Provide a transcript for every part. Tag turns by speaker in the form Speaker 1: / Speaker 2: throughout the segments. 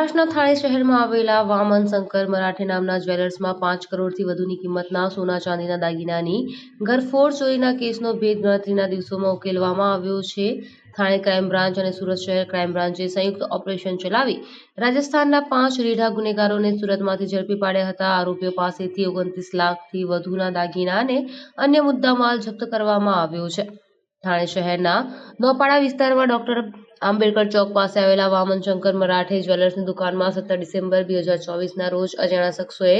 Speaker 1: મહારાષ્ટ્રના થાણે શહેરમાં આવેલા વામન શંકર મરાઠે નામના જ્વેલર્સમાં પાંચ કરોડથી વધુની કિંમતના સોના ચાંદીના દાગીનાની ઘરફોડ ચોરીના કેસનો ભેદ ગણતરીના દિવસોમાં ઉકેલવામાં આવ્યો છે. થાણે ક્રાઇમ બ્રાન્ચ અને સુરત શહેર ક્રાઇમ બ્રાન્ચે સંયુક્ત ઓપરેશન ચલાવી રાજસ્થાનના પાંચ રીઢા ગુનેગારોને સુરતમાંથી ઝડપી પાડ્યા હતા. આરોપીઓ પાસેથી ઓગણત્રીસ લાખથી વધુના દાગીના અને અન્ય મુદ્દામાલ જપ્ત કરવામાં આવ્યો છે. થાણે શહેરના નોપાડા વિસ્તારમાં ડોક્ટર આંબેડકર ચોક પાસે આવેલા વામન શંકર મરાઠે જ્વેલર્સની દુકાનમાં સત્તર ડિસેમ્બર બે હજાર ચોવીસના રોજ અજાણ્યા શખ્સોએ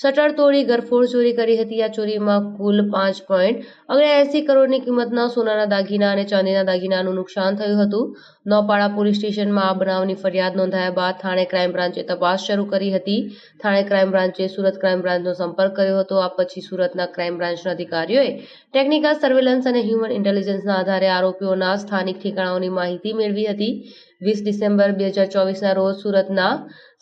Speaker 1: શટર તોડી ગરફોડ ચોરી કરી હતી. આ ચોરીમાં કુલ પાંચ પોઈન્ટ ઓગણએંસી કરોડની કિંમતના સોનાના દાગીના અને ચાંદીના દાગીનાનું નુકસાન થયું હતું. નોપાડા પોલીસ સ્ટેશનમાં આ બનાવની ફરિયાદ નોંધાયા બાદ થાણે ક્રાઇમ બ્રાન્ચે તપાસ શરૂ કરી હતી. થાણે ક્રાઇમ બ્રાન્ચે સુરત ક્રાઇમ બ્રાન્ચનો સંપર્ક કર્યો હતો. આ પછી સુરતના ક્રાઇમ બ્રાન્ચના અધિકારીઓએ ટેકનિકલ સર્વેલન્સ અને હ્યુમન ઇન્ટેલિજન્સના આધારે આરોપીઓના સ્થાનિક ઠેકાણાઓની માહિતી મેળવી હતી. વીસ ડિસેમ્બર બે હજાર ચોવીસના રોજ સુરતના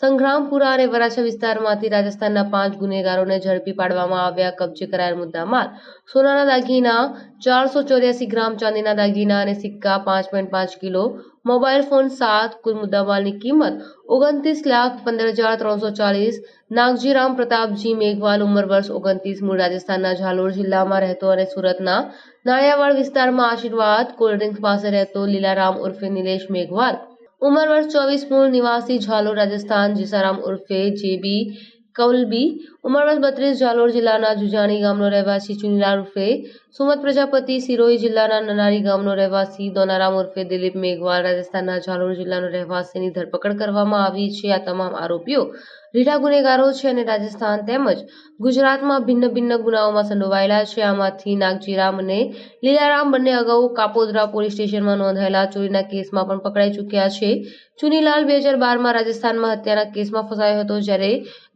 Speaker 1: સંગ્રામપુરા અને વરાછા વિસ્તારમાંથી રાજસ્થાનના પાંચ ગુનેગારોને ઝડપી પાડવામાં આવ્યા કબજે કરાયેલ મુદ્દામાલ. સોનાના દાગીના, ચારસો ચોર્યાસી ગ્રામ ચાંદીના દાગીના અને સિક્કા, પાંચ પોઈન્ટ પાંચ કિલો. મોબાઈલ ફોન સાત, કુલ મુદ્દામાલની કિંમત ઓગણત્રીસ લાખ પંદર હજાર ત્રણસો ચાલીસ. નાગજીરામ પ્રતાપજી મેઘવાલ ઉંમર વર્ષ ઓગણત્રીસ, મૂળ રાજસ્થાનના ઝાલોર જિલ્લામાં રહેતો અને સુરતના નાળિયાવાડ વિસ્તારમાં આશીર્વાદ કોલ્ડ ડ્રિંક્સ પાસે રહેતો લીલારામ ઉર્ફે નિલેશ મેઘવાલ ઉંમર વર્ષ ચોવીસ મૂળ નિવાસી ઝાલોર રાજસ્થાન જીસારામ ઉર્ફે જેબી કૌલબી ઉંમર વર્ષ બત્રીસ ઝાલોર જિલ્લાના જુજાણી ગામનો રહેવાસી ચુનીલાલ ઉર્ફે સુમત પ્રજાપતિ સિરોહી જિલ્લાના નનારી ગામનો રહેવાસી દોનારામ ઉર્ફે દિલીપ મેઘવાલ રાજસ્થાનના ઝાલોર જિલ્લાનો રહેવાસીની ધરપકડ કરવામાં આવી છે. આ તમામ આરોપીઓ રીઢા ગુનેગારો છે અને રાજસ્થાન તેમજ ગુજરાતમાં ભિન્ન ભિન્ન ગુનાઓમાં સંડોવાયેલા છે. આમાંથી નાગજીરામ અને લીલારામ બંને અગાઉ કાપોદરા પોલીસ સ્ટેશનમાં નોંધાયેલા ચોરીના કેસમાં પણ પકડાઈ ચૂક્યા છે. ચુનીલાલ બે હજાર બારમાં રાજસ્થાનમાં હત્યાના કેસમાં ફસાયો હતો જ્યારે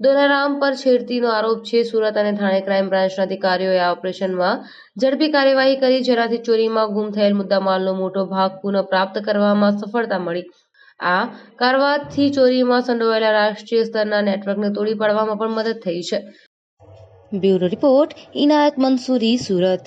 Speaker 1: દોનારામ પર છેડતીનો આરોપ છે. સુરત અને થાણે ક્રાઇમ બ્રાન્ચના અધિકારીઓએ આ ઓપરેશનમાં ઝડપી કાર્યવાહી કરી, જેનાથી ચોરીમાં ગુમ થયેલ મુદ્દામાલનો મોટો ભાગ પુનઃપ્રાપ્ત કરવામાં સફળતા મળી. આ કારવારથી ચોરીમાં સંડોવાયેલા રાષ્ટ્રીય સ્તરના નેટવર્કને તોડી પાડવામાં પણ મદદ થઈ છે.
Speaker 2: Bureau report, Inayat Mansuri, Surat.